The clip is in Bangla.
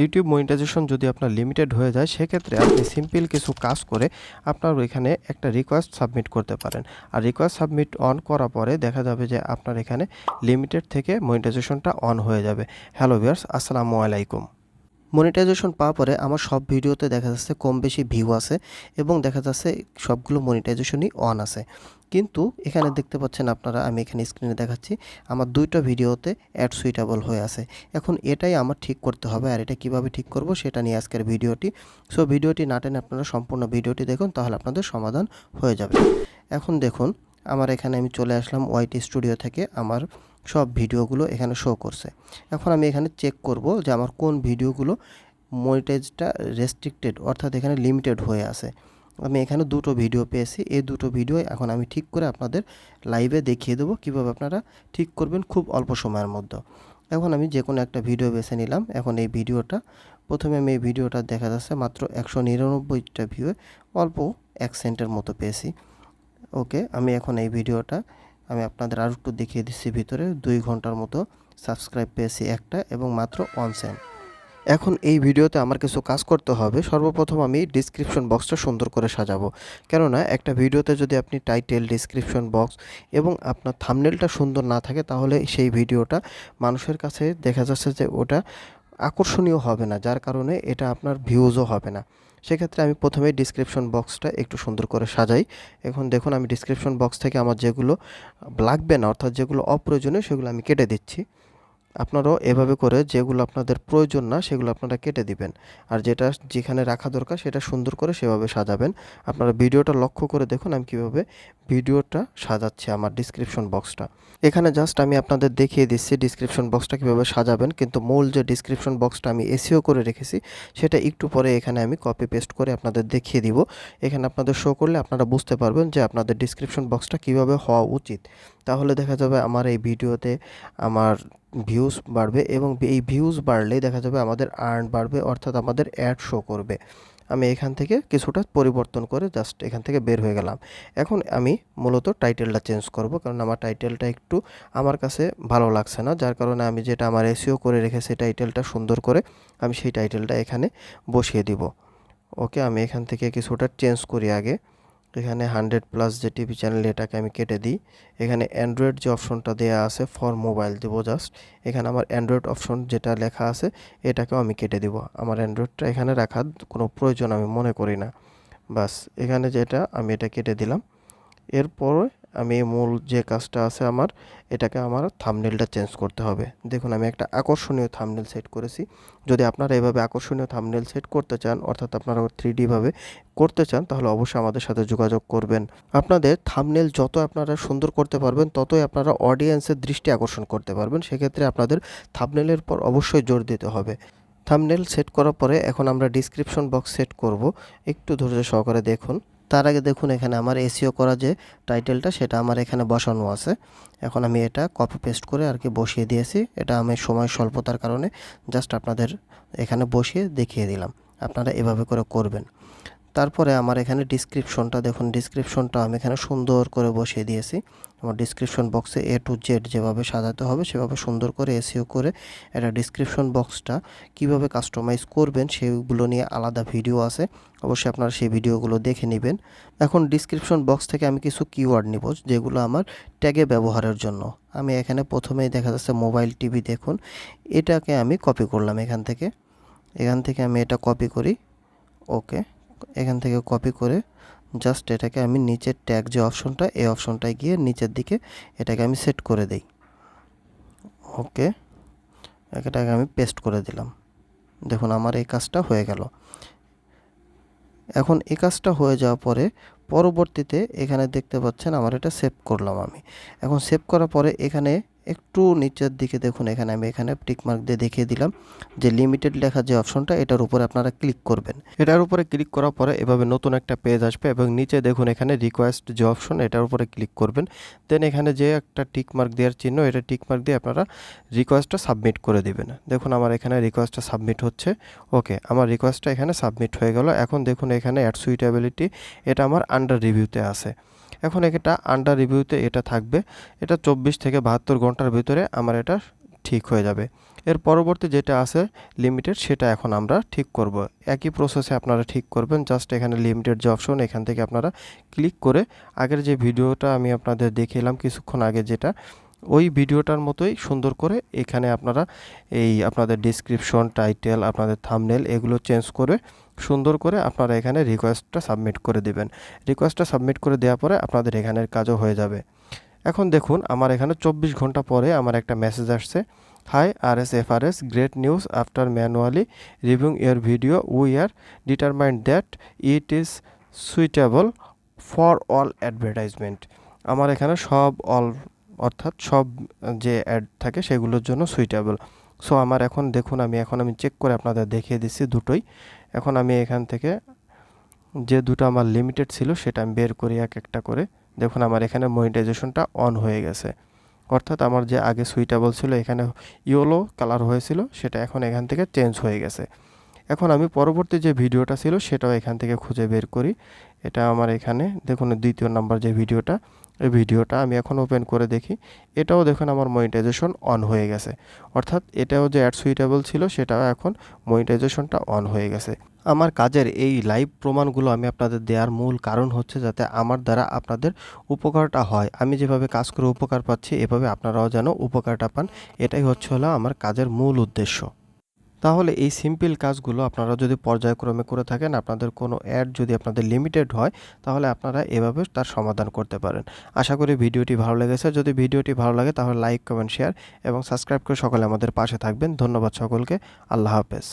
ইউটিউব মনিটাইজেশন যদি আপনার লিমিটেড হয়ে যায়, সেক্ষেত্রে আপনি সিম্পল কিছু কাজ করে আপনার এখানে একটা রিকোয়েস্ট সাবমিট করতে পারেন। আর রিকোয়েস্ট সাবমিট অন করার পরে দেখা যাবে যে আপনার এখানে লিমিটেড থেকে মনিটাইজেশনটা অন হয়ে যাবে। হ্যালো ভিয়ার্স আসসালামু আলাইকুম। মনিটাইজেশন পাওয়ার পরে আমার সব ভিডিওতে দেখা যাচ্ছে কম বেশি ভিউ আছে এবং দেখা যাচ্ছে সবগুলো মনিটাইজেশনই অন আছে। কিন্তু এখানে দেখতে পাচ্ছেন আপনারা, আমি এখানে স্ক্রিনে দেখাচ্ছি, আমার দুইটা ভিডিওতে অ্যাড সুইটেবল হয়ে আছে। এখন এটাই আমার ঠিক করতে হবে আর এটা কীভাবে ঠিক করব সেটা নিয়ে আজকের ভিডিওটি। সো ভিডিওটি না টেনে আপনারা সম্পূর্ণ ভিডিওটি দেখুন, তাহলে আপনাদের সমাধান হয়ে যাবে। এখন দেখুন, আমার এখানে আমি চলে আসলাম ওয়াইটি স্টুডিও থেকে, আমার সব ভিডিওগুলো এখানে শো করছে। এখন আমি এখানে চেক করব যে আমার কোন ভিডিওগুলো মনিটাইজটা রেস্ট্রিক্টেড অর্থাৎ এখানে লিমিটেড হয়ে আছে। আমি এখানে দুটো ভিডিও পেয়েছি। এই দুটো ভিডিও এখন আমি ঠিক করে আপনাদের লাইভে দেখিয়ে দেবো কীভাবে আপনারা ঠিক করবেন খুব অল্প সময়ের মধ্যে। এখন আমি যে কোনো একটা ভিডিও বেছে নিলাম। এখন এই ভিডিওটা প্রথমে আমি এই ভিডিওটা দেখা যাচ্ছে মাত্র একশো নিরানব্বইটা ভিউ অল্প এক সেন্টের মতো পেয়েছি। ওকে, আমি এখন এই ভিডিওটা আমি আপনাদের আরও একটু দেখিয়ে দিচ্ছি ভিতরে। দুই ঘণ্টার মতো সাবস্ক্রাইব পেয়েছি একটা এবং মাত্র ওয়ান সেন্ট এখন এই ভিডিওতে আমার কিছু কাজ করতে হবে। সর্বপ্রথম আমি ডিসক্রিপশন বক্সটা সুন্দর করে সাজাবো। কেননা, একটা ভিডিওতে যদি আপনি টাইটেল ডিসক্রিপশন বক্স এবং আপনার থামনেলটা সুন্দর না থাকে, তাহলে সেই ভিডিওটা মানুষের কাছে দেখা যাচ্ছে যে ওটা আকর্ষণীয় হবে না, যার কারণে এটা আপনার ভিউজও হবে না। সেক্ষেত্রে আমি প্রথমে ডিসক্রিপশন বক্সটা একটু সুন্দর করে সাজাই। এখন দেখুন, আমি ডিসক্রিপশন বক্স থেকে আমার যেগুলো লাগবে না, অর্থাৎ যেগুলো অপ্রয়োজনীয়, সেগুলো আমি কেটে দিচ্ছি। আপনারাও এভাবে করে যেগুলো আপনাদের প্রয়োজন না, সেগুলো আপনারা কেটে দিবেন। আর যেটা যেখানে রাখা দরকার, সেটা সুন্দর করে সেভাবে সাজাবেন। আপনারা ভিডিওটা লক্ষ্য করে দেখুন আমি কীভাবে ভিডিওটা সাজাচ্ছি আমার ডিসক্রিপশন বক্সটা এখানে জাস্ট আমি আপনাদের দেখিয়ে দিচ্ছি ডিসক্রিপশন বক্সটা কীভাবে সাজাবেন, কিন্তু মূল যে ডিসক্রিপশন বক্সটা আমি এসিও করে রেখেছি, সেটা একটু পরে এখানে আমি কপি পেস্ট করে আপনাদের দেখিয়ে দিব। এখানে আপনাদের শো করলে আপনারা বুঝতে পারবেন যে আপনাদের ডিসক্রিপশন বক্সটা কীভাবে হওয়া উচিত। তাহলে দেখা যাবে আমার এই ভিডিওতে আমার ভিউজ বাড়বে এবং এই ভিউজ বাড়লেই দেখা যাবে আমাদের আর্ন বাড়বে, অর্থাৎ আমাদের অ্যাড শো করবে। আমি এখান থেকে কিছুটা পরিবর্তন করে জাস্ট এখান থেকে বের হয়ে গেলাম। এখন আমি মূলত টাইটেলটা চেঞ্জ করব, কারণ আমার টাইটেলটা একটু আমার কাছে ভালো লাগছে না। যার কারণে আমি যেটা আমার এসিও করে রেখেছি টাইটেলটা সুন্দর করে আমি সেই টাইটেলটা এখানে বসিয়ে দিব। ওকে, আমি এখান থেকে কিছুটা চেঞ্জ করি আগে। এখানে হান্ড্রেড প্লাস যে টিভি চ্যানেল এটাকে আমি কেটে দিই। এখানে অ্যান্ড্রয়েড যে অপশনটা দেওয়া আছে ফর মোবাইল দেবো জাস্ট। এখানে আমার অ্যান্ড্রয়েড অপশন যেটা লেখা আছে, এটাকেও আমি কেটে দেবো। আমার অ্যান্ড্রয়েডটা এখানে রাখার কোনো প্রয়োজন আমি মনে করি না। বাস এখানে যেটা আমি এটা কেটে দিলাম। এরপর আমি মূল যে কাজটা আছে আমার, এটাকে আমার থামনেলটা চেঞ্জ করতে হবে। দেখুন, আমি একটা আকর্ষণীয় থামনেল সেট করেছি। যদি আপনারা এভাবে আকর্ষণীয় থামনেল সেট করতে চান, অর্থাৎ আপনারা থ্রি ডিভাবে করতে চান, তাহলে অবশ্যই আমাদের সাথে যোগাযোগ করবেন। আপনাদের থামনেল যত আপনারা সুন্দর করতে পারবেন, ততই আপনারা অডিয়েন্সের দৃষ্টি আকর্ষণ করতে পারবেন। সেক্ষেত্রে আপনাদের থামনেলের পর অবশ্যই জোর দিতে হবে। থামনেল সেট করার পরে এখন আমরা ডিসক্রিপশন বক্স সেট করব। একটু ধৈর্য সহকারে দেখুন। তার আগে দেখুন এখানে আমার এসিও করা যে টাইটেলটা সেটা আমার এখানে বসানো আছে। এখন আমি এটা কপি পেস্ট করে আর কি বসিয়ে দিয়েছি। এটা আমি সময় স্বল্পতার কারণে জাস্ট আপনাদের এখানে বসিয়ে দেখিয়ে দিলাম। আপনারা এভাবে করে করবেন। তারপরে আমার এখানে ডিসক্রিপশনটা দেখুন ডিসক্রিপশনটা আমি এখানে সুন্দর করে বসিয়ে দিয়েছি। আমার ডিসক্রিপশন বক্সে এ টু জেড যেভাবে সাজাতে হবে, সেভাবে সুন্দর করে এসিও করে একটা ডিসক্রিপশন বক্সটা কীভাবে কাস্টমাইজ করবেন সেগুলো নিয়ে আলাদা ভিডিও আছে। অবশ্যই আপনারা সেই ভিডিওগুলো দেখে নেবেন। এখন ডিসক্রিপশন বক্স থেকে আমি কিছু কিওয়ার্ড নিব, যেগুলো আমার ট্যাগে ব্যবহারের জন্য। আমি এখানে প্রথমেই দেখা যাচ্ছে মোবাইল টিভি দেখুন, এটাকে আমি কপি করলাম এখান থেকে। এখান থেকে আমি এটা কপি করি ওকে এখান থেকে কপি করে জাস্ট এটাকে আমি নিচের ট্যাগ যে অপশনটা এই অপশনটায় গিয়ে নিচের দিকে এটাকে আমি সেট করে দেই। ওকে এটাকে আমি পেস্ট করে দিলাম। দেখুন, আমার এই কাজটা হয়ে গেল। এখন এই কাজটা হয়ে যাওয়ার পরে পরবর্তীতে এখানে দেখতে পাচ্ছেন, আমার এটা সেভ করলাম আমি। এখন সেভ করার পরে এখানে একটু নিচের দিকে দেখুন, এখানে আমি এখানে টিকমার্ক দিয়ে দেখিয়ে দিলাম যে লিমিটেড লেখা যে অপশনটা এটার উপরে আপনারা ক্লিক করবেন। এটার উপরে ক্লিক করার পরে এভাবে নতুন একটা পেজ আসবে এবং নিচে দেখুন, এখানে রিকোয়েস্ট যে অপশন এটার উপরে ক্লিক করবেন। দেন এখানে যে একটা টিকমার্ক দেওয়ার চিহ্ন, এটা টিকমার্ক দিয়ে আপনারা রিকোয়েস্টটা সাবমিট করে দেবেন। দেখুন, আমার এখানে রিকোয়েস্টটা সাবমিট হচ্ছে। ওকে আমার রিকোয়েস্টটা এখানে সাবমিট হয়ে গেল। এখন দেখুন, এখানে অ্যাড সুইটেবিলিটি এটা আমার আন্ডার রিভিউতে আছে। এখন এটা আন্ডার রিভিউতে এটা থাকবে। এটা চব্বিশ থেকে বাহাত্তর ঘণ্টার ভিতরে আমার এটা ঠিক হয়ে যাবে। এর পরবর্তী যেটা আছে লিমিটেড সেটা এখন আমরা ঠিক করব। একই প্রসেসে আপনারা ঠিক করবেন। জাস্ট এখানে লিমিটেড যে অপশন এখান থেকে আপনারা ক্লিক করে আগের যে ভিডিওটা আমি আপনাদের দেখিলাম কিছুক্ষণ আগে যেটা, ওই ভিডিওটার মতোই সুন্দর করে এখানে আপনারা এই আপনাদের ডিসক্রিপশন টাইটেল আপনাদের থামনেল এগুলো চেঞ্জ করে সুন্দর করে আপনারা এখানে রিকোয়েস্টটা সাবমিট করে দেবেন। রিকোয়েস্টটা সাবমিট করে দেওয়ার পরে আপনাদের এখানের কাজও হয়ে যাবে। এখন দেখুন, আমার এখানে চব্বিশ ঘণ্টা পরে আমার একটা মেসেজ আসছে। Hi R S F R S great news after manually reviewing your video we are determined that it is suitable for all advertisement আমার এখানে সব অল অর্থাৎ সব যে অ্যাড থাকে সেগুলোর জন্য সুইটেবল সো আমার এখন দেখুন, আমি এখন আমি চেক করে আপনাদের দেখিয়ে দিচ্ছি দুটোই। এখন আমি এখান থেকে যে দুটো আমার লিমিটেড ছিল, সেটা আমি বের করি এক একটা করে। দেখুন, আমার এখানে মনিটাইজেশনটা অন হয়ে গেছে। অর্থাৎ আমার যে আগে সুইটেবল ছিল, এখানে ইয়েলো কালার হয়েছিল, সেটা এখন এখান থেকে চেঞ্জ হয়ে গেছে। এখন আমি পরবর্তী যে ভিডিওটা ছিল, সেটাও এখান থেকে খুঁজে বের করি। এটা আমার এখানে, দেখুন, দ্বিতীয় নাম্বার যে ভিডিওটা এই ভিডিওটা আমি এখন ওপেন করে দেখি। এটাও দেখুন আমার মনিটাইজেশন অন হয়ে গেছে। অর্থাৎ এটাও যে অ্যাড সুইটেবল ছিল, সেটাও এখন মনিটাইজেশনটা অন হয়ে গেছে। আমার কাজের এই লাইভ প্রমাণগুলো আমি আপনাদের দেওয়ার মূল কারণ হচ্ছে যাতে আমার দ্বারা আপনাদের উপকারটা হয়। আমি যেভাবে কাজ করে উপকার পাচ্ছি, এভাবে আপনারাও যেন উপকারটা পান, এটাই হচ্ছে হলো আমার কাজের মূল উদ্দেশ্য। তাহলে এই সিম্পল কাজগুলো আপনারা যদি পর্যায়ক্রমে করে থাকেন, আপনাদের কোনো অ্যাড যদি আপনাদের লিমিটেড হয়, তাহলে আপনারা এভাবে তার সমাধান করতে পারেন। আশা করি ভিডিওটি ভালো লেগেছে। যদি ভিডিওটি ভালো লাগে, তাহলে লাইক কমেন্ট শেয়ার এবং সাবস্ক্রাইব করে সকলে আমাদের পাশে থাকবেন। ধন্যবাদ সকলকে। আল্লাহ হাফেজ।